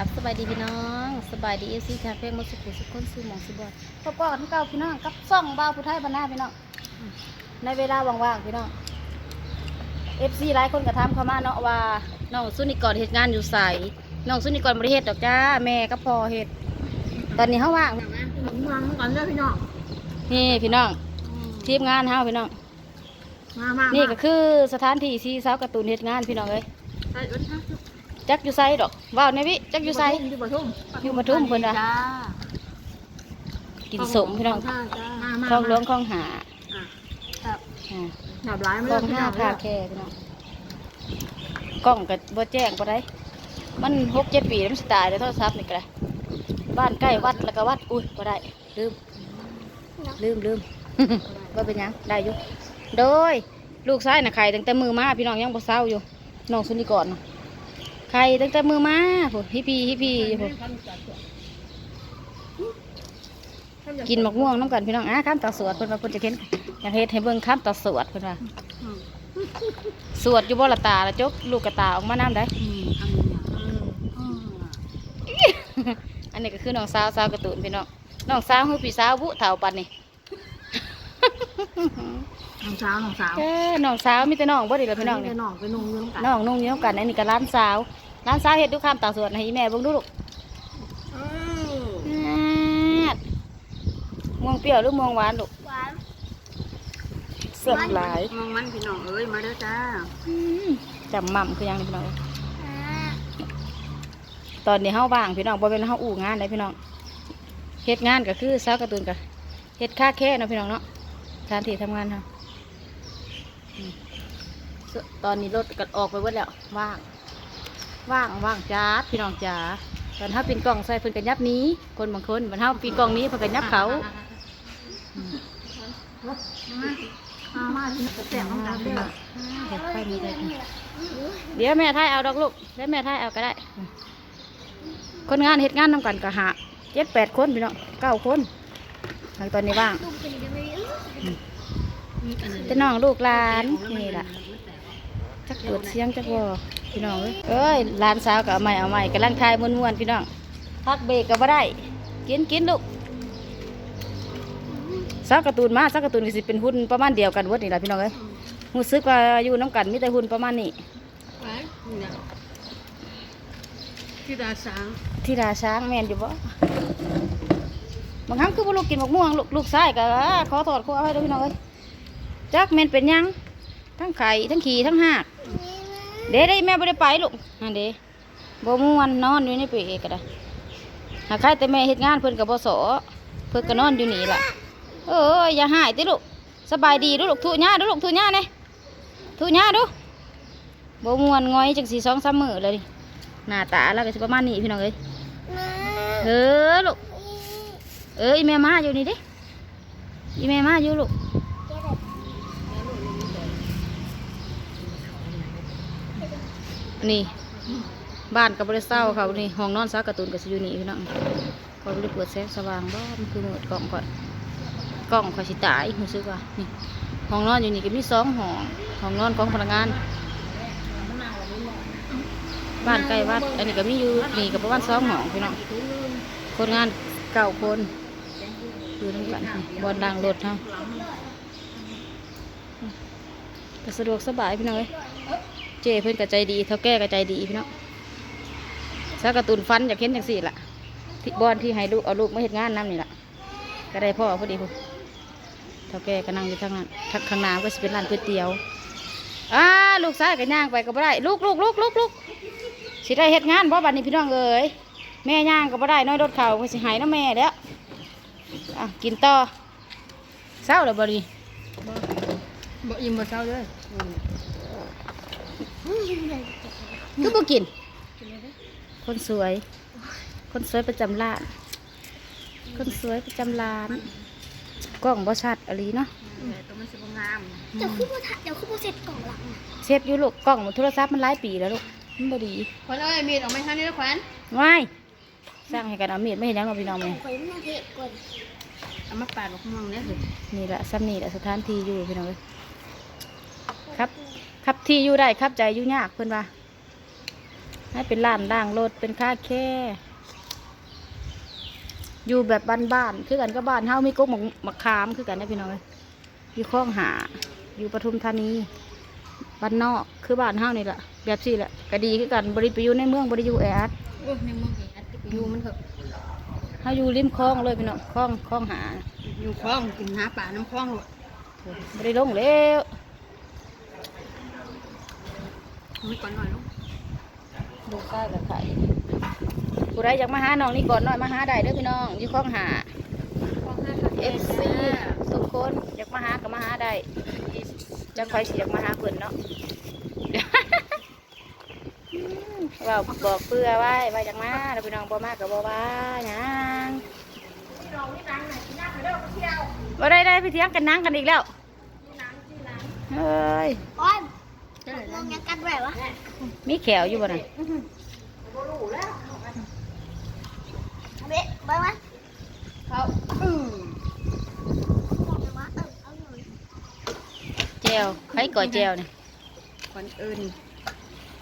ครับสบายดีพี่น้องสบายดีเอฟซีคาเฟ่มดสุขุสุขคนสู่หมองสุบอดพบกันที่เก่าพี่น้องกับซ่องบ่าวผู้ไทยบรรณาพี่น้องในเวลาว่างๆพี่น้องเอฟซีหลายคนก็ถามเข้ามาเนาะว่าน้องสุนิกรเฮ็ดงานอยู่ไสน้องสุนิกรบริเฮ็ดดอกจ้าแม่กับพ่อเฮ็ดตอนนี้เฮาว่างเมืองก่อนเด้อพี่น้องนี่พี่น้องทีมงานเฮาพี่น้องมามานี่ก็คือสถานที่ที่สาวการ์ตูนเฮ็ดงานพี่น้องเอ้ยใส่เอิ้นฮะ จักอยู่ไสดอกว้าวในวิจักอยู่ไสอยู่ปทุมอยู่ปทุมเพิ่นว่ะจ้ากินสมพี่น้องจ้ามามาคลองหลวงคลองหาอะครับอ่าหนับหลายกมาล้องพี่ห้าน้องคาแค่พี่น้องกล้องกับบ่แจ้งบ่ได้มันหกเจ็ดปีแล้วมันสิตายแล้วโทรศัพท์นี่ก็ได้บ้านใกล้วัดแล้วก็วัดอุ้ยบ่ได้ลืมลืมลืมว่าเป็นหยังได้อยู่โดยลูกชายน่ะไข่ตั้งแต่มือมาพี่น้องยังบ่เศร้าอยู่น้องสุนิกรน่ะ ไข่ตั้งแต่มือมาโหฮิปปี้ฮิปปี้อยู่พุ่นกินมะม่วงน้ำกันพี่น้องอะข้ามต่อสวดเพิ่นว่าเพิ่นจะเห็นอยากเฮ็ดให้เบิ่งข้ามต่อสวดเพิ่นว่าอืมสวดอยู่บ่ละตาละจกลูกกระตาออกมาน้ำได้อืมทำอย่างอืมอืมอันนี้ก็คือน้องสาวสาวการะตูนพี่น้องน้องสาวคือพี่สาวบุเฒ่าปันนี่ น้องสาวน้องสาวเอ้อน้องสาวมีแต่น้องบ่ดีละพี่น้องนี่น้องไปนุ่งยืมกันน้องนุ่งเนี้ยกันอันนี้ก็ร้านสาวร้านสาวเฮ็ดทุกคำตาสวดให้อีแม่เบิ่งดูลูกอืมอาดม่วงเปรี้ยวหรือม่วงหวานลูกหวานเสียบหลายมองมันพี่น้องเอ้ยมาเด้อจ้าอืมจำม่ำคือหยังนี่พี่น้องเอ้ยตอนนี้เฮาว่างพี่น้องบ่เป็นเฮาอู้งานเลยพี่น้องเฮ็ดงานก็คือสาวการะตูนก็เฮ็ดค่าแค่เนาะพี่น้องเนาะสถานที่ทำงานเฮาส่วน ตอนนี้รถก็ออกไปหมดแล้วว่าง ว่างว่างจ้าพี่น้องจ๋าตอนเฮาปีนกล่องใส่เพิ่นกันยับนี้ คนบางคนบันเฮาปีนกล่องนี้เพิ่นกันยับเขาเดี๋ยวแม่ทายเอาดอกลูกเดี๋ยวแม่ทายเอาก็ได้ คนงานเฮ็ดงานนำกันก็หาเจ็ดแปดคนพี่น้องเก้าคนทางตอนนี้ว่าง จะน้องลูกหลานนี่ล่ะจักเปิดเสียงจักวอพี่น้องเอ้ยเอ้ยหลานสาวก็เอาใหม่เอาใหม่กำลังทายม้วนๆพี่น้องพักเบรกก็บ่ได้กินกินลูกสาวการ์ตูนมาสาวการ์ตูนก็สิเป็นหุ่นประมาณเดียวกันเวิดนี่แหละพี่น้องเอ้ยรู้สึกว่าอยู่น้ำกันมีแต่หุ่นประมาณนี้หวานเนี่ยที่ดาสางที่ดาช้างแม่นอยู่บ่บางครั้งคือบ่ลูกกินมะม่วงลูกลูกชายก็ขอโทษขออภัยด้วยพี่น้องเอ้ย จักแม่นเป็นหยัง ทั้งไข่ทั้งขี้ทั้งหากเด้ได้แม่บ่ได้ไปลูกอันเด้บ่ม่วนนอนอยู่ในเปรก็ได้หากใครแต่แม่เฮ็ดงานเพิ่นก็บ่สอเพิ่นก็นอนอยู่นี่ล่ะเอ้ยอย่าหายติลูกสบายดีเดูลูกทุหญ้าเดูลูกทุหญ้าแน่ทุหญ้าดูบ่ม่วนง้อยจังสี่สองสามมื้อเลยดิหน้าตาแล้วก็สิประมาณนี้พี่น้องเอ้ยเออลูกเอ้ยแม่มาอยู่นี่เดิอีแม่มาอยู่ลูก นี่ บ้านกับบริเศร้าเขานี่ห้องนอนซักกร์ตูนกับซิยูนี่พี่น้องเขาบริเปิดแสงสว่างบ่มันคือมืดกล่องก่อนกล่องคอยสิตายรู้สึกว่านี่ห้องนอนอยู่นี่ก็มีสองห้องห้องนอนของพนักงาน บ้านใกล้วัด อันนี้ก็มีอยู่นี่ก็ประมาณสองห้องพี่น้องคนงานเก้าคนอยู่ทั้งกันบอลดังรถเฮาก็สะดวกสบายพี่น้องเอ้ย เจ้เพื่อนก็ใจดีเท่าแก่ก็ใจดีพี่น้องซากร์ตูนฟันอยากเห็นจังสี่ละที่บอนที่ให้ลูกเอาลูกมาเห็นงานน้ำนี่ละก็ได้พ่อพอดีพุ่นเท่าแก่ก็นั่งอยู่ทางนั้นทางข้างน้าก็สิเป็นร้านก๋วยเตี๋ยวอ้าลูกชายก็ย่างไปก็บ่ได้ลูกลูกลูกลูกลูกสิได้เฮ็ดงานบ่บัดนี้พี่น้องเอ้ยแม่ย่างก็บ่ได้น้อยรถเข่าก็สิหายน้ำแม่แล้วอะกินต่อเศร้าแล้วบ่ดีบ่อิ่มบ่เช้าเลย คือบ่กิน คนสวย คนสวยประจำร้าน คนสวยประจำร้าน กล้องบ่ชัดอะไรเนาะแต่ตัวมันสิบ่งามเดี๋ยวขึ้นมาถ่ายเดี๋ยวขึ้นมาเสร็จกล่องหลังอะเช็ดอยู่ลูกกล้องโทรศัพท์มันหลายปีแล้วลูกมันบ่ดีขวัญเอ้ยมีดออกมาทางนี้นะขวัญว้ายสร้างให้กันเอามีดไม่เห็นยังเราพี่น้องไหมขอยังไม่เทศก่อนเอามาปาดบักม่วงเนี่ยสินี่แหละซ้ำนี่แหละสถานที่อยู่พี่น้องเอ้ย ครับครับที่อยู่ได้ครับใจอยู่ยากเพื่อนว่าให้เป็นร้านล่างรถเป็นค่าแค่ อยู่แบบบ้านๆคือกันก็บ้านเฮามีกกหมกมะขามคือกันนะพี่น้องเอ้ยอยู่คลองหา อยู่ปทุมธานีบ้านนอกคือบ้านเฮานี่แหละแบบสี่แหละก็ดีคือกันบริไปอยู่ในเมืองบริอยู่แออัดโอ้ยในเมืองเองอัดไปอยู่มันเถอะเฮาอยู่ริมคลองเลยพี่น้องคลองคลองหา อยู่คลองกินหาป่าน้ำคลองหรอกบริลงแล้วไม่ก่อนหน่อยลูกดูใกล้กับไข่ผู้ใดอยากมาหาน้องนี่ก่อนหน่อยมาหาได้เด้อพี่น้องอยู่คลองหาคลองห้าค่ะเอฟซีทุกคนอยากมาหาก็มาหาได้จะคอยสิอยากมาหาเพิ่นเนาะว่าบอกเพื่อไว้ว่าอยากมาแล้วพี่น้องบ่มาก็บ่ว่าหยังบ่ได้ได้พี่เถียงกันนั่งกันอีกแล้วเฮ้ย โอ้ยเจ้าไหนลนะงยังกันแบบวะมีแขวอยู่บ่น่ะเบ๊ะไปวะเขาอืมบอกเลยว่าเออเอาหน่อยแจวไข่ก่อยแจวนี่คนอื่น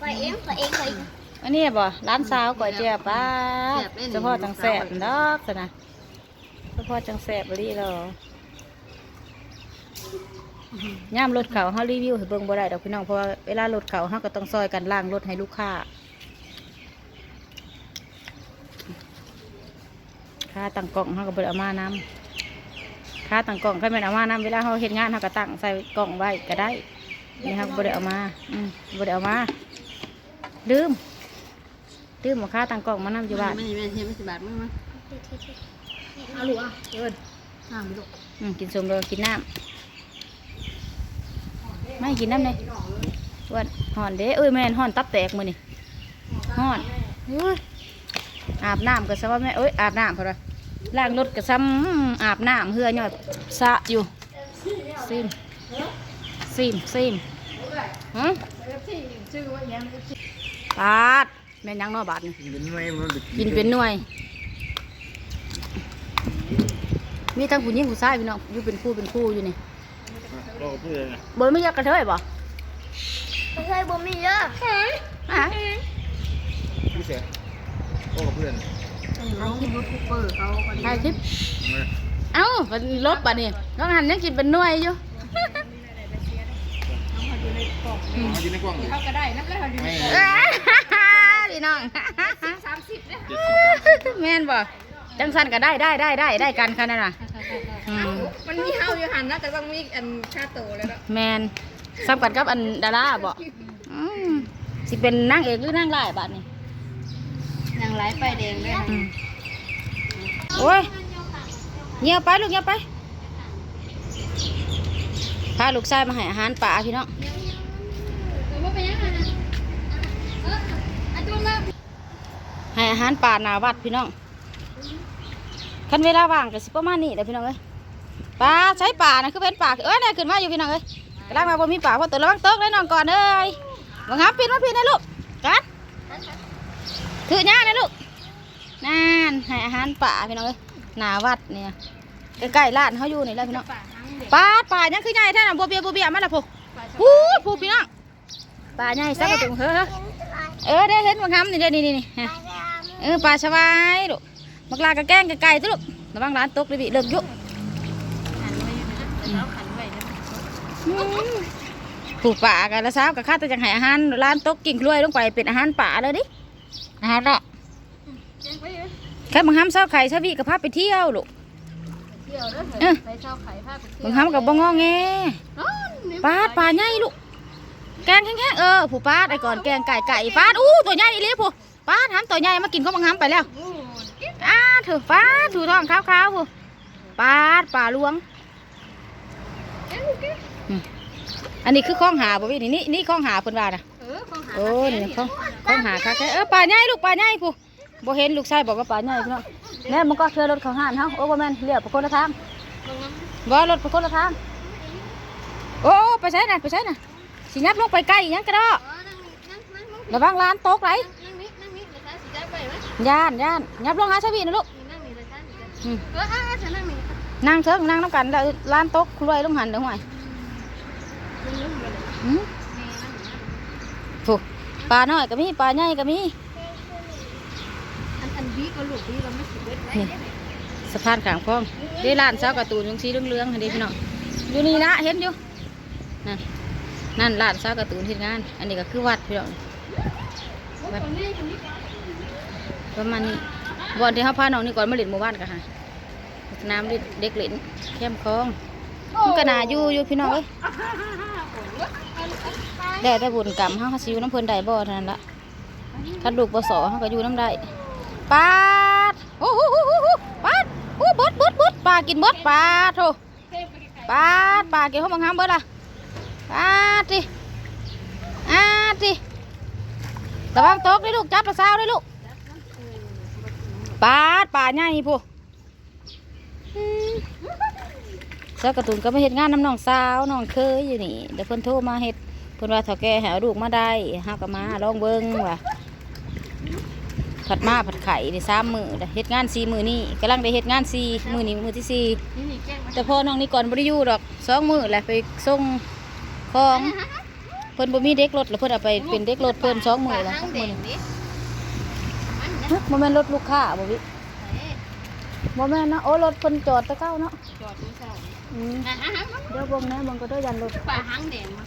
ไปเองไปเองไปเองอันนี้บ่ร้านสาวก่อยแจวป้าดเฉพาะจังแซ่บดอกซะนะเฉพาะจังแซ่บบ่ลีหรอ ย่ามรถเขาเฮารีวิวให้เบิ่งบ่ได้ดอกพี่น้องเพราะว่าเวลารถเขาเฮาก็ต้องซอยกันล้างรถให้ลูกค้าค่าตั้งกล่องเฮาก็บ่ได้เอามานํค่าตั้งกล่องคันแม่นเอามานํเวลาเฮาเฮ็ดงานเฮาก็ตั้งใส่กล่องไว้ก็ได้นี่ครับบ่ได้เอามาอืมบ่ได้เอามาลืมลืมอาค่าตั้งกล่องมานํอยู่บ้านไม่ไม่ไม่สิบบาทมั้งมั้งเอาหรืออะเอิญห้ามไปลูกอืมกินสมเลยกินน้ำ ไม่กินน้ำเลยวันห่อนเด้เอ้ยแม่นห่อนตับแตกมือนี่ห่อนอุ้ยอาบน้ำก็ซะว่าแม่เอ้ยอาบน้ำพอละล้างรถก็ซ้ำอาบน้ำเหือหน่อยสะอยู่ซิมซิมซิมฮะชื่อว่าแย้มปาดแม่นยังเนอบาดนี่กินเป็นหน่วยมันจะกินเป็นหน่วยมีทั้งผู้หญิงผู้ชายพี่น้องอยู่เป็นคู่เป็นคู่อยู่นี่ เราก็พูดเลยนะบนไม่อยากกระเทยบ่ไม่เคยบ่มีเยอะอะพี่เสียโอ้กับเพื่อนเขาคิดว่าคูเปอร์เขาคนถ่ายคลิปมาเอ้าเป็นรถป่ะนี่น้องหันยังกินเป็นหน่วยอยู่เอากินในกล้องเลยเขาก็ได้นับแล้วเขาดีไม่พี่น้องสามสิบเนี่ยแม่นบ่จังสันก็ได้ได้ได้ได้ได้กันขนาดน่ะอื มมันมีเฮาอยู่หันนะแต่ต้องมีอันค่าโตแล้วเนาะแมนซ้ำกันกับอันดาราบ่อืมสิเป็นนางเอกหรือนางร้ายบาดนี่นางไร้ไฟแดงด้วยอืมโอ้ยเงียบไปลูกเงียบไปพาลูกชายมาให้อาหารป่าพี่น้องว่าเป็นยังไงนะเอออันตัวมาให้อาหารป่าหนาวัดพี่น้องคันเวลาว่างก็สิประมาณนี้แหละพี่น้องเอ้ย ปลาใช้ป่านะคือเป็นป่าเอ้ยได้ขึ้นมาอยู่พี่น้องเอ้ยกำลังมาบ่มีป่าพราะตัวระวังตกเลยน้องก่อนเอ้ยบังคับปีนมาปีนนะลูกกันถือหญ้านะลูกนั่นให้อาหารป่าพี่น้องเอ้ยหนาวัดเนี่ยใกล้ๆร้านเขาอยู่นี่แหละพี่น้องป่าทั้งเด็กปลาป่ยังคือใหญ่แท้น่ะบัวเบียบัวเบียมาและพวกพูดพูดพี่น้องป่าใหญ่สักกระตุงเฮ้อเออได้เห็นบังคับนี่เด้อนี่นี่นี่เออปลาสวายลูกมักลากระแกงกระไก่ตุลูกระวังร้านตกเลยพี่เลิกอยุ ผูกป่ากันแล้วสาวกับข้าแต่จังให้อาหารร้านตกกิ่งกล้วยลงไปเป็นอาหารป่าเลยดิอาหารเนาะแค่บางคำเศร้าไข่ชาวีกับพาไปเที่ยวลูกเที่ยวแล้วเออไปเช่าไข่ผ้าไปเที่ยวบางคำกับบ่งอแงปลาดปลาใหญ่ลูกแกงแห้งๆเออผู้ปลาดไอ้ก่อนแกงไก่ไก่ปลาดอู้ตัวใหญ่อีหลีผู้ปลาดหามตัวใหญ่มากินข้าวบางคำไปแล้วอ้าเถอะฟ้าถูท้องขาวๆผู้ปลาดปลาลวง อืมอันนี้คือข้องหาบ่พี่นี่นี่นี่ข้องหาเพิ่นว่าน่ะเออของหาโอ้นี่ข้องข้องหาค่ะแค่เออปลาใหญ่ลูกปลาใหญ่ผู้บ่เห็นลูกชายบอกว่าปลาใหญ่พี่น้องแน่มันก็เทื่อรถเขาห้านเฮาโอ้บ่แม่นเลี้ยวไปคนละทางบ่รถไปคนละทางโอ้ไปใช้น่ะไปใช้น่ะสิยับลงไปใกล้อีหยังก็ได้อ๋อนั่งนั่งนั่งนั่งระวังร้านตกไหลนั่งนี่นั่งนี่นะคะสิได้ไปไหมย่านย่านยับลงหาชาวีนะลูกนี่นั่งนี่นะคะอืมเอออ่าฉันนั่งนี่นั่งเถิงนั่งน้ำกันแล้วร้านตกครวยลงหันเด้อห่วย หืมถูกปลาน้อยก็มีปลาใหญ่ก็มีอันอันบี้ก็ลูกบี้เราไม่สิเบิดไว้นี่สะพานขางคลองเด้ร้านเช้าการ์ตูนยังสีเหลืองๆให้เด้พี่น้องอยู่นี่ละเห็นอยู่นั่นนั่นร้านเช้าการ์ตูนที่งาน อันนี้ก็คือวัดพี่น้องวัดประมาณนี้บอนที่เขาพาน้องนี่ก่อนมาเล่นหมู่บ้านกันค่ะสนามเล่นเด็กเล่นแคมป์คลองมันก็น่าอยู่อยู่พี่น้องเอ้ย ได้แต่บุญกรรมเฮาเขาสิอยู่น้ำเพลินได้บ่เท่านั้นละคันลูกบ่สอเฮาก็อยู่น้ำได้ปาดโอ้โหปาดโอ้บดบดบดปลากินบดปลาโถปลาปลากินเขาบังคับเบิดอะปลาดสิอาดสิระวังตกเลยลูกจับปลาสาวเลยลูกปลาปลาใหญ่พู อืมเสื้อกร์ตูนก็มาเฮ็ดงานน้ำน้องสาวน้องเคยอยู่นี่เดี๋ยวเพิ่นโทรมาเฮ็ดเพิ่นว่าถ้าแกหาลูกมาได้เฮาก็มาลองเบิ่งว่าผัดมาผัดไข่ได้สามมือได้เฮ็ดงานสี่มือนี่กำลังได้เฮ็ดงานสี่มือนี้มือที่สี่แต่พอน้องนี่ก่อนบ่ได้อยู่ดอกสองมือแหละไปส่งของเพิ่นบ่มีเด็กรถแล้วเพิ่นเอาไปเป็นเด็กรถเพิ่นสองมือแล้วหางมืองนี้นี่ฮะบ่แม่นรถลูกค้าบ่วิบ่แม่นนะโอ้รถเพิ่นจอดตะเก้าเนาะจอดดูเศร้าอืมอะฮะ เดี๋ยวเบิ่งแหนะเบิ่งก็ได้ยันรถป่าหางแดงมา